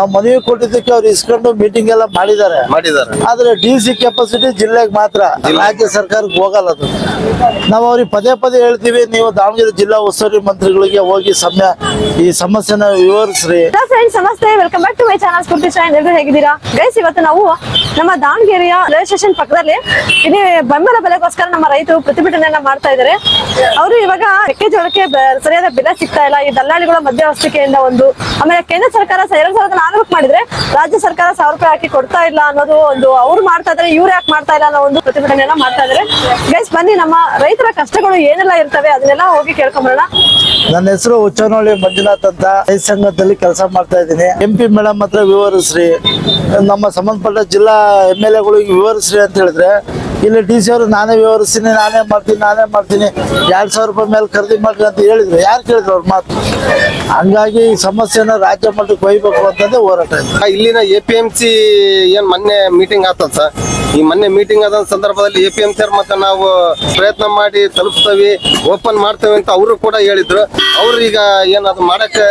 ನಾವು ಮನವಿ ಕೊಟ್ಟಿದ್ದಕ್ಕೆ ಅವ್ರು ಇಸ್ಕೊಂಡು ಮೀಟಿಂಗ್ ಎಲ್ಲ ಮಾಡಿದ್ದಾರೆ. ಮಾಡಿದ್ದಾರೆ. ಆದ್ರೆ ಡಿ ಸಿ ಕೆಪಾಸಿಟಿ ಜಿಲ್ಲೆಗೆ ಮಾತ್ರ ರಾಜ್ಯ ಸರ್ಕಾರಕ್ಕೆ ಹೋಗಲ್ಲ ಅದು. ನಾವು ಅವ್ರಿಗೆ ಪದೇ ಪದೇ ಹೇಳ್ತೀವಿ ನೀವು ದಾವಣಗೆರೆ ಜಿಲ್ಲಾ ಉಸ್ತುವಾರಿ ಮಂತ್ರಿಗಳಿಗೆ ಹೋಗಿ ಸಮಯ ಈ ಸಮಸ್ಯೆನ ವಿವರಿಸ್ರಿ. ಫ್ರೆಂಡ್ಸ್, ನಮಸ್ತೆ. Welcome back to my channel, Spoorthi channel. ಎಲ್ಲರೂ ಹೇಗಿದ್ದೀರಾ? ಗೈಸ್, ಇವತ್ತು ನಾವು ನಮ್ಮ ದಾವಣಗೆರೆಯ ರೈಲ್ವೆ ಸ್ಟೇಷನ್ ಪಕ್ಕದಲ್ಲಿ ಇಲ್ಲಿ ಬೆಂಬಲ ಬೆಲೆಗೋಸ್ಕರ ನಮ್ಮ ರೈತರು ಪ್ರತಿಭಟನೆಯನ್ನ ಮಾಡ್ತಾ ಇದ್ದಾರೆ. ಅವರು ಇವಾಗ ಮೆಕ್ಕೆಜೋಳಕ್ಕೆ ಸರಿಯಾದ ಬೆಲೆ ಸಿಗ್ತಾ ಇಲ್ಲ. ಈ ದಲ್ಲಾಳಿಗಳ ಮಧ್ಯವಸ್ಥಿಕೆಯಿಂದ ಒಂದು ಆಮೇಲೆ ಕೇಂದ್ರ ಸರ್ಕಾರ ಎರಡ್ ಸಾವಿರದ ನಾಲ್ಕು ಮಾಡಿದ್ರೆ ರಾಜ್ಯ ಸರ್ಕಾರ ಸಾವಿರ ರೂಪಾಯಿ ಹಾಕಿ ಕೊಡ್ತಾ ಇಲ್ಲ ಅನ್ನೋದು ಒಂದು ಅವ್ರು ಮಾಡ್ತಾ ಇದ್ರೆ ಇವ್ರು ಯಾಕೆ ಮಾಡ್ತಾ ಇಲ್ಲ ಅನ್ನೋ ಒಂದು ಪ್ರತಿಭಟನೆಯನ್ನ ಮಾಡ್ತಾ ಇದ್ದಾರೆ. ಗೈಸ್, ಬನ್ನಿ. ನಮ್ಮ ರೈತರ ಕಷ್ಟಗಳು ಏನೆಲ್ಲ ಇರ್ತವೆ ಅದನ್ನೆಲ್ಲ ಹೋಗಿ ಕೇಳ್ಕೊಂಬರೋಣ. ನನ್ನ ಹೆಸರು ಹುಚ್ಚನಹಳ್ಳಿ ಮಂಜುನಾಥ್ ಅಂತ ರೈತ ಸಂಘದಲ್ಲಿ ಕೆಲಸ ಮಾಡ್ತಾ ಇದ್ದೀನಿ. ಎಂ ಪಿ ಮೇಡಮ್ ಹತ್ರ ವಿವರಿಸ್ರಿ. ನಮ್ಮ ಸಂಬಂಧಪಟ್ಟ ಜಿಲ್ಲಾ ಎಂ ಎಲ್ ಎಗಳಿಗೆ ವಿವರಿಸ್ರಿ ಅಂತ ಹೇಳಿದ್ರೆ ಇಲ್ಲಿ ಡಿ ಸಿ ಅವರು ನಾನೇ ವಿವರಿಸ್ತೀನಿ ನಾನೇ ಮಾಡ್ತೀನಿ ನಾನೇ ಮಾಡ್ತೀನಿ. ಎರಡು ಸಾವಿರ ರೂಪಾಯಿ ಮೇಲೆ ಖರೀದಿ ಮಾಡ್ರಿ ಅಂತ ಹೇಳಿದ್ರು. ಯಾರು ಕೇಳಿದ್ರು ಅವ್ರ ಮಾತು? ಹಂಗಾಗಿ ಈ ಸಮಸ್ಯೆನ ರಾಜ್ಯ ಮಟ್ಟಕ್ಕೆ ಒಯ್ಬೇಕು ಅಂತಂದೇ ಹೋರಾಟ ಇಲ್ಲಿನ ಎ ಪಿ ಎಂ ಸಿ ಏನು ಮೊನ್ನೆ ಮೀಟಿಂಗ್ ಆತದ ಸರ್? ಈ ಮೊನ್ನೆ ಮೀಟಿಂಗ್ ಆದ ಸಂದರ್ಭದಲ್ಲಿ ಎ ಪಿ ಎಂ ಸಿ ಮತ್ತೆ ನಾವು ಪ್ರಯತ್ನ ಮಾಡಿ ತಲುಪ್ತೇವೆ ಓಪನ್ ಮಾಡ್ತೇವೆ ಅಂತ ಅವರು ಕೂಡ ಹೇಳಿದ್ರು. ಅವ್ರು ಈಗ ಏನು ಅದು ಮಾಡಕ್ಕೆ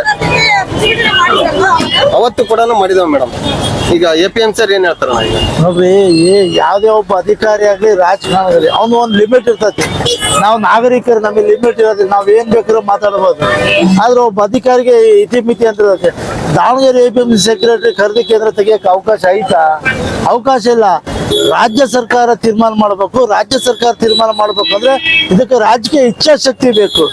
ಅವತ್ತು ಕೂಡ ಮಾಡಿದೆವು ಮೇಡಮ್. ಈಗ ಎ ಪಿ ಎಂ ಸಿ ಏನ್ ಹೇಳ್ತಾರ ಈಗ? ನೋಡ್ರಿ ಯಾವುದೇ ಒಬ್ಬ ಅಧಿಕಾರಿ ಆಗ್ಲಿ ರಾಜಕಾರಣದಲ್ಲಿ ಅವನು ಒಂದು ಲಿಮಿಟ್ ಇರ್ತೈತಿ. ನಾವು ನಾಗರಿಕರು, ನಮಗೆ ಲಿಮಿಟ್ ಇರೋದು ನಾವ್ ಏನ್ ಬೇಕಾದ್ರೂ ಮಾತಾಡ್ಬೋದು. ಆದ್ರೆ ಒಬ್ಬ ಅಧಿಕಾರಿಗೆ ಇತಿಮಿತಿ ಅಂತ ಇರುತ್ತೆ. Davanagere A P M secretary ಖರೀದಿ ಕೇಂದ್ರ ತೆಗಿಯಕ್ಕೆ ಅವಕಾಶ ಐತಾ? ಅವಕಾಶ ಇಲ್ಲ. ರಾಜ್ಯ ಸರ್ಕಾರ ತೀರ್ಮಾನ ಮಾಡಬೇಕು, ರಾಜ್ಯ ಸರ್ಕಾರ ತೀರ್ಮಾನ ಮಾಡಬೇಕು ಅಂದ್ರೆ ಇದಕ್ಕೆ ರಾಜಕೀಯ ಇಚ್ಛಾಶಕ್ತಿ ಬೇಕು.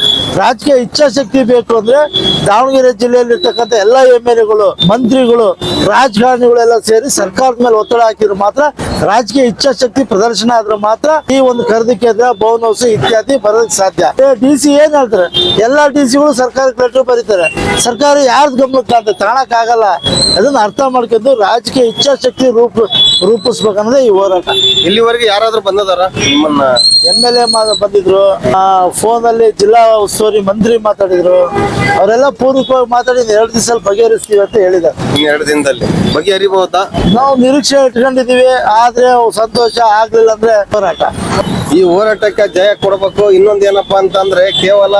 ರಾಜಕೀಯ ಇಚ್ಛಾಶಕ್ತಿ ಬೇಕು ಅಂದ್ರೆ ದಾವಣಗೆರೆ ಜಿಲ್ಲೆಯಲ್ಲಿ ಇರ್ತಕ್ಕಂಥ ಎಲ್ಲ ಎಂ ಎಲ್ ಎಗಳು, ಮಂತ್ರಿಗಳು, ರಾಜಕಾರಣಿಗಳೆಲ್ಲ ಸೇರಿ ಸರ್ಕಾರದ ಮೇಲೆ ಒತ್ತಡ ಹಾಕಿದ್ರೆ ಮಾತ್ರ ರಾಜಕೀಯ ಇಚ್ಛಾಶಕ್ತಿ ಪ್ರದರ್ಶನ ಆದ್ರೆ ಮಾತ್ರ ಈ ಒಂದು ಖರೀದಿ ಕೇಂದ್ರ, ಬೋನ್ ಹೌಸ್ ಇತ್ಯಾದಿ ಬರೋದಕ್ಕೆ ಸಾಧ್ಯ. ಡಿ ಸಿ ಏನ್ ಹೇಳ್ತಾರೆ? ಎಲ್ಲಾ ಡಿ ಸಿಗಳು ಸರ್ಕಾರಕ್ಕೆ ಲೆಟರ್ ಬರೀತಾರೆ. ಸರ್ಕಾರ ಯಾರ್ದು ಗಮನಕ್ಕೆ ಅಂತ ತಾಣಕ್ಕಾಗಲ್ಲ. ಅದನ್ನ ಅರ್ಥ ಮಾಡ್ಕೊಂಡು ರಾಜಕೀಯ ಇಚ್ಛಾಶಕ್ತಿ ರೂಪ, ರೂಪಿಸ್ಬೇಕನ್ನೋದೇ ಈ ಹೋರಾಟ ಇಲ್ಲಿವರೆಗೆ ಯಾರಾದ್ರೂ ಬಂದದಾರ? ನಿಮ್ಮನ್ನ ಎಂ ಎಲ್ ಎ ಬಂದಿದ್ರು. ಫೋನ್ ಅಲ್ಲಿ ಜಿಲ್ಲಾ ಉಸ್ತುವಾರಿ ಮಂತ್ರಿ ಮಾತಾಡಿದ್ರು. ಅವರೆಲ್ಲ ಪೂರ್ವಕವಾಗಿ ಮಾತಾಡಿ ಎರಡು ದಿವಸ ಬಗೆಹರಿಸ್ತೀವಿ ಅಂತ ಹೇಳಿದ್ದಾರೆ. ಎರಡು ದಿನದಲ್ಲಿ ಬಗೆಹರಿಬಹುದಾ? ನಾವು ನಿರೀಕ್ಷೆ ಇಟ್ಕೊಂಡಿದೀವಿ ಆದ್ರೆ ಸಂತೋಷ ಆಗ್ಲಿಲ್ಲ ಅಂದ್ರೆ ಹೋರಾಟ. ಈ ಹೋರಾಟಕ್ಕೆ ಜಯ ಕೊಡಬೇಕು. ಇನ್ನೊಂದು ಏನಪ್ಪ ಅಂತಂದ್ರೆ ಕೇವಲ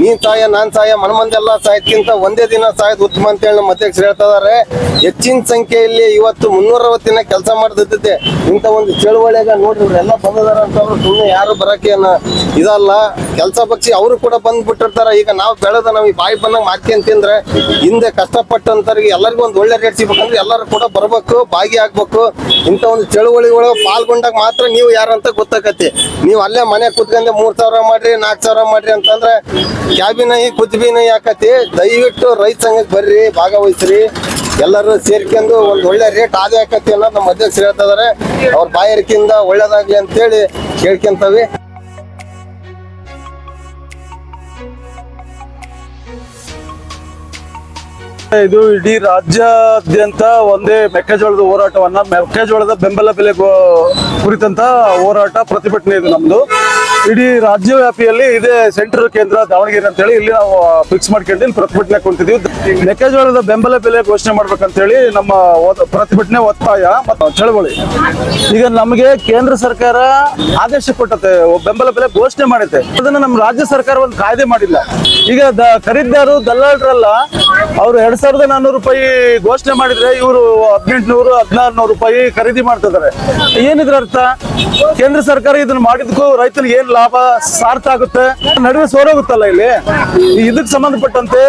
ನೀನ್ ಸಾಯ, ನಾನ್ ಸಾಯ, ಮನಮಂದೆಲ್ಲ ಸಾಯದ್ಕಿಂತ ಒಂದೇ ದಿನ ಸಾಯದ್ ಉತ್ತಮ ಅಂತ ಹೇಳಿ ನಮ್ಮ ಅಧ್ಯಕ್ಷರು ಹೇಳ್ತಾ ಇದಾರೆ ಹೆಚ್ಚಿನ ಸಂಖ್ಯೆಯಲ್ಲಿ ಇವತ್ತು ಮುನ್ನೂರ ದಿನ ಕೆಲಸ ಮಾಡ್ದಿದ್ದೆ ಇಂಥ ಒಂದು ಚಳುವಳಿಯಾಗ ನೋಡ್ರಿ ಎಲ್ಲ ಬಂದಿದಾರ ಅವ್ರು ಸುಮ್ಮನೆ ಯಾರು ಬರಕ್ಕೆ ಇದಲ್ಲ. ಕೆಲಸ ಪಕ್ಷಿ ಅವರು ಕೂಡ ಬಂದ್ಬಿಟ್ಟಿರ್ತಾರ. ಈಗ ನಾವು ಬೆಳೆದ ನಾವು ಈ ಬಾಯಿ ಬಂದಾಗ ಮಾಡ್ಕೊಂಡ್ ತಿಂದ್ರೆ ಹಿಂದೆ ಕಷ್ಟಪಟ್ಟಂತವ್ರಿಗೆ ಎಲ್ಲರಿಗೂ ಒಂದು ಒಳ್ಳೆ ರೇಟ್ ಸಿಗ್ಬೇಕಂದ್ರೆ ಎಲ್ಲರೂ ಕೂಡ ಬರ್ಬೇಕು, ಭಾಗಿಯಾಗ್ಬೇಕು. ಇಂಥ ಒಂದು ಚಳುವಳಿ ಒಳಗೆ ಪಾಲ್ಗೊಂಡಾಗ ಮಾತ್ರ ನೀವು ಯಾರಂತ ಗೊತ್ತಾಗತ್ತೆ ನೀವು ಅಲ್ಲೇ ಮನೆ ಕುತ್ಕೊಂಡೆ ಮೂರ್ ಸಾವಿರ ಮಾಡ್ರಿ ನಾಲ್ಕು ಸಾವಿರ ಮಾಡ್ರಿ ಅಂತಂದ್ರೆ ಕ್ಯಾಬಿನ ಕುತ್ಬಿನ ಯಾಕತಿ ದಯವಿಟ್ಟು ರೈತ ಸಂಘಕ್ಕೆ ಬರ್ರಿ, ಭಾಗವಹಿಸ್ರಿ. ಎಲ್ಲರೂ ಸೇರ್ಕೊಂಡು ಒಂದು ಒಳ್ಳೆ ರೇಟ್ ಆದಾಯ ಆಕತಿ ಅನ್ನೋದು ನಮ್ಮ ಅಧ್ಯಕ್ಷರು ಹೇಳ್ತಾ ಇದಾರೆ. ಅವ್ರ ಬಾಯರಿಕೆಯಿಂದ ಒಳ್ಳೇದಾಗ್ಲಿ ಅಂತೇಳಿ ಕೇಳ್ಕೊಂತವಿ. ಇದು ಇಡೀ ರಾಜ್ಯಾದ್ಯಂತ ಒಂದೇ ಮೆಕ್ಕೆಜೋಳದ ಹೋರಾಟವನ್ನ ಮೆಕ್ಕೆಜೋಳದ ಬೆಂಬಲ ಬೆಲೆ ಕುರಿತಂತ ಹೋರಾಟ ಪ್ರತಿಭಟನೆ ಇದು ನಮ್ದು. ಇಡೀ ರಾಜ್ಯ ವ್ಯಾಪಿಯಲ್ಲಿ ಇದೇ ಸೆಂಟ್ರಲ್ ಕೇಂದ್ರ ದಾವಣಗೆರೆ ಅಂತ ಹೇಳಿ ಇಲ್ಲಿ ನಾವು ಫಿಕ್ಸ್ ಮಾಡ್ಕೊಂಡು ಇಲ್ಲಿ ಪ್ರತಿಭಟನೆ ಕುಂತಿದೀವಿ ಮೆಕ್ಕೆಜೋಳದ ಬೆಂಬಲ ಬೆಲೆ ಘೋಷಣೆ ಮಾಡ್ಬೇಕಂತ ಹೇಳಿ ನಮ್ಮ ಪ್ರತಿಭಟನೆ ಒತ್ತಾಯ ಮತ್ತು ಚಳವಳಿ. ಈಗ ನಮಗೆ ಕೇಂದ್ರ ಸರ್ಕಾರ ಆದೇಶ ಕೊಟ್ಟತೆ ಬೆಂಬಲ ಬೆಲೆ ಘೋಷಣೆ ಮಾಡುತ್ತೆ ಅದನ್ನ ನಮ್ಮ ರಾಜ್ಯ ಸರ್ಕಾರ ಒಂದು ಕಾಯ್ದೆ ಮಾಡಿಲ್ಲ. ಈಗ ದ ಖರೀದಿದಾರರು ದಲ್ಲಾಳರಲ್ಲ, ಅವರು ಎರಡ್ ಸಾವಿರದ ನಾನ್ನೂರು ರೂಪಾಯಿ ಘೋಷಣೆ ಮಾಡಿದ್ರೆ ಇವರು ಹದಿನೆಂಟುನೂರು ಹದಿನಾರು ರೂಪಾಯಿ ಖರೀದಿ ಮಾಡ್ತಿದ್ದಾರೆ. ಏನಿದ್ರ ಅರ್ಥ? ಕೇಂದ್ರ ಸರ್ಕಾರ ಇದನ್ನ ಮಾಡಿದ್ಕೂ ರೈತನಿಗೆ ಏನ್ ಲಾಭ ಸಾರ್ಥ ಆಗುತ್ತೆ. ನಡುವೆ ಸೋರೋಗುತ್ತಲ್ಲ ಇಲ್ಲಿ? ಇದಕ್ಕೆ ಸಂಬಂಧಪಟ್ಟಂತೆ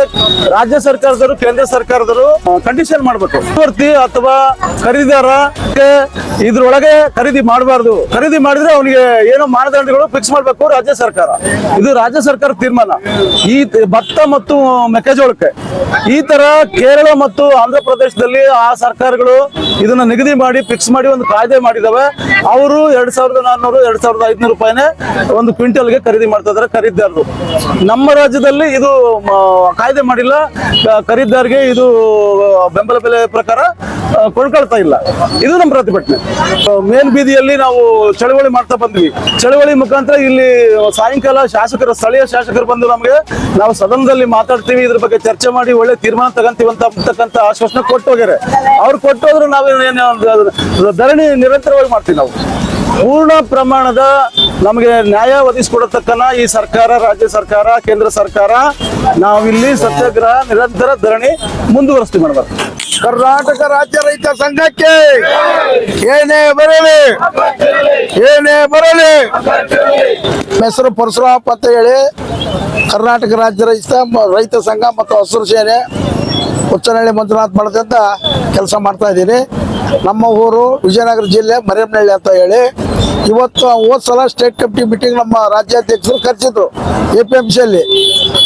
ರಾಜ್ಯ ಸರ್ಕಾರದವರು, ಕೇಂದ್ರ ಸರ್ಕಾರದವರು ಕಂಡೀಷನ್ ಮಾಡಬೇಕು. ಮಧ್ಯವರ್ತಿ ಅಥವಾ ಖರೀದಿದಾರ ಇದ್ರೊಳಗೆ ಖರೀದಿ ಮಾಡಬಾರ್ದು. ಖರೀದಿ ಮಾಡಿದ್ರೆ ಅವನಿಗೆ ಏನೋ ಮಾನದಂಡಗಳು ಫಿಕ್ಸ್ ಮಾಡ್ಬೇಕು ರಾಜ್ಯ ಸರ್ಕಾರ. ಇದು ರಾಜ್ಯ ಸರ್ಕಾರ ತೀರ್ಮಾನ. ಈ ಭತ್ತ ಮತ್ತು ಮೆಕ್ಕೆಜೋಳಕ್ಕೆ. ಈ ತರ ಕೇರಳ ಮತ್ತು ಆಂಧ್ರ ಪ್ರದೇಶದಲ್ಲಿ ಆ ಸರ್ಕಾರಗಳು ಇದನ್ನ ನಿಗದಿ ಮಾಡಿ ಫಿಕ್ಸ್ ಮಾಡಿ ಒಂದು ಕಾಯ್ದೆ ಮಾಡಿದವೆ. ಅವರು ಎರಡ್ ಸಾವಿರದ ನಾನ್ನೂರು ಎರಡ್ ಸಾವಿರದ ಐದ್ನೂರು ರೂಪಾಯಿನೇ ಒಂದು ಕ್ವಿಂಟಲ್ಗೆ ಖರೀದಿ ಮಾಡ್ತಾ ಖರೀದಿದಾರರು. ನಮ್ಮ ರಾಜ್ಯದಲ್ಲಿ ಇದು ಕಾಯ್ದೆ ಮಾಡಿಲ್ಲ. ಖರೀದಿದಾರ್ಗೆ ಇದು ಬೆಂಬಲ ಬೆಲೆ ಪ್ರಕಾರ ಕೊಂಡ್ಕೊಳ್ತಾ ಇಲ್ಲ. ಇದು ನಮ್ಮ ಪ್ರತಿಭಟನೆ. ಮೇನ್ ಬೀದಿಯಲ್ಲಿ ನಾವು ಚಳವಳಿ ಮಾಡ್ತಾ ಬಂದ್ವಿ. ಚಳವಳಿ ಮುಖಾಂತರ ಇಲ್ಲಿ ಸಾಯಂಕಾಲ ಶಾಸಕರು, ಸ್ಥಳೀಯ ಶಾಸಕರು ಬಂದು ನಮಗೆ ನಾವು ಸದನದಲ್ಲಿ ಮಾತಾಡ್ತೀವಿ. ಇದ್ರ ಬಗ್ಗೆ ಚರ್ಚೆ ಮಾಡಿ ಒಳ್ಳೆ ತೀರ್ಮಾನ ತಗಂತೀವಿ ಅಂತ ಅಂತಕ್ಕಂಥ ಆಶ್ವಾಸನೆ ಕೊಟ್ಟು ಹೋಗ್ಯಾರೆ. ಅವ್ರು ಕೊಟ್ಟು ಹೋದ್ರೆ ನಾವು ಏನು ಒಂದು ಧರಣಿ ನಿರಂತರವಾಗಿ ಮಾಡ್ತೀವಿ ನಾವು. ಪೂರ್ಣ ಪ್ರಮಾಣದ ನಮಗೆ ನ್ಯಾಯ ಒದಗಿಸಿಕೊಡತಕ್ಕನ ಈ ಸರ್ಕಾರ, ರಾಜ್ಯ ಸರ್ಕಾರ, ಕೇಂದ್ರ ಸರ್ಕಾರ ನಾವಿಲ್ಲಿ ಸತ್ಯಾಗ್ರಹ, ನಿರಂತರ ಧರಣಿ ಮುಂದುವರಿಸ್ತೀವಿ ಮೇಡಮ್ ಕರ್ನಾಟಕ ರಾಜ್ಯ ರೈತ ಸಂಘಕ್ಕೆ ಏನೇ ಬರಲಿ ಏನೇ ಬರಲಿ ಹೆಸರು ಪರಶುರಾಮಪ್ಪ ಅಂತ ಹೇಳಿ ಕರ್ನಾಟಕ ರಾಜ್ಯ ರೈತ ರೈತ ಸಂಘ ಮತ್ತು ಹಸಿರು ಸೇನೆ ಹುಚ್ಚನಹಳ್ಳಿ ಮಂಜುನಾಥ್ ಮಠದಿಂದ ಕೆಲಸ ಮಾಡ್ತಾ ಇದ್ದೀನಿ. ನಮ್ಮ ಊರು ವಿಜಯನಗರ ಜಿಲ್ಲೆ ಮರಿಯಮ್ನಹಳ್ಳಿ ಅಂತ ಹೇಳಿ ಇವತ್ತು ಹೋದ್ ಸಲ ಸ್ಟೇಟ್ ಕಮಿಟಿ ಮೀಟಿಂಗ್ ನಮ್ಮ ರಾಜ್ಯಾಧ್ಯಕ್ಷರು ಕರೆಸಿದ್ರು ಎ ಪಿ ಎಂ ಸಿಯಲ್ಲಿ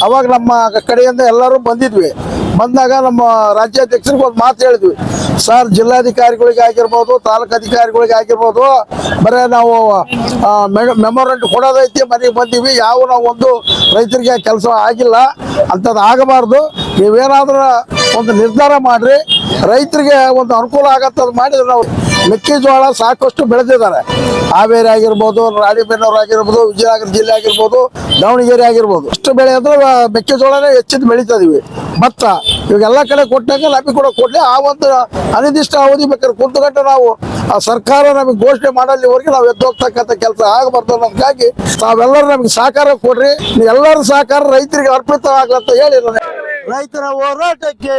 ಅವಾಗ ನಮ್ಮ ಕಡೆಯಿಂದ ಎಲ್ಲರೂ ಬಂದಿದ್ವಿ. ಬಂದಾಗ ನಮ್ಮ ರಾಜ್ಯಾಧ್ಯಕ್ಷರಿಗೆ ಒಂದು ಮಾತು ಹೇಳಿದ್ವಿ. ಸರ್ ಜಿಲ್ಲಾಧಿಕಾರಿಗಳಿಗೆ ಆಗಿರ್ಬೋದು, ತಾಲೂಕು ಅಧಿಕಾರಿಗಳಿಗೆ ಆಗಿರ್ಬೋದು, ಬರೀ ನಾವು ಮೆಮೊರಂಟ್ ಕೊಡೋದೈತಿ, ಮನೆಗೆ ಬಂದೀವಿ. ಯಾವ ನಾವು ಒಂದು ರೈತರಿಗೆ ಕೆಲಸ ಆಗಿಲ್ಲ. ಅಂಥದ್ದು ಆಗಬಾರ್ದು. ನೀವೇನಾದರೂ ಒಂದು ನಿರ್ಧಾರ ಮಾಡಿರಿ. ರೈತರಿಗೆ ಒಂದು ಅನುಕೂಲ ಆಗತ್ತದು ಮಾಡಿದ್ರೆ ನಾವು ಮೆಕ್ಕೆಜೋಳ ಸಾಕಷ್ಟು ಬೆಳೆದಿದ್ದಾರೆ. ಹಾವೇರಿ ಆಗಿರ್ಬೋದು, ರಾಣಿಬೆನ್ನೂರು ಆಗಿರ್ಬೋದು, ವಿಜಯನಗರ ಜಿಲ್ಲೆ ಆಗಿರ್ಬೋದು, ದಾವಣಗೆರೆ ಆಗಿರ್ಬೋದು. ಇಷ್ಟು ಬೆಳೆ ಅಂದ್ರೆ ಮೆಕ್ಕೆಜೋಳನೇ ಹೆಚ್ಚಿನ ಬೆಳೀತಾ ಇದೀವಿ ಭತ್ತ, ಇವಾಗೆಲ್ಲ ಕಡೆ ಕೊಟ್ಟಾಗ ನಮಗೆ ಕೂಡ ಕೊಡ್ಲಿ. ಆ ಒಂದು ಅನಿರ್ದಿಷ್ಟ ಅವಧಿ ಬೇಕಾದ್ರೆ ಕುಂತುಗಂಟು ನಾವು, ಆ ಸರ್ಕಾರ ನಮಗೆ ಘೋಷಣೆ ಮಾಡಲ್ಲಿವರೆಗೆ ನಾವು ಎದ್ದು ಹೋಗ್ತಕ್ಕಂಥ ಕೆಲಸ ಆಗಬಾರ್ದು ಅನ್ನೋದಕ್ಕಾಗಿ ತಾವೆಲ್ಲರೂ ನಮಗೆ ಸಹಕಾರ ಕೊಡ್ರಿ. ಎಲ್ಲರ ಸಹಕಾರ ರೈತರಿಗೆ ಅರ್ಪಿತ ಆಗ್ಲಂತ ಹೇಳಿ ರೈತರ ಹೋರಾಟಕ್ಕೆ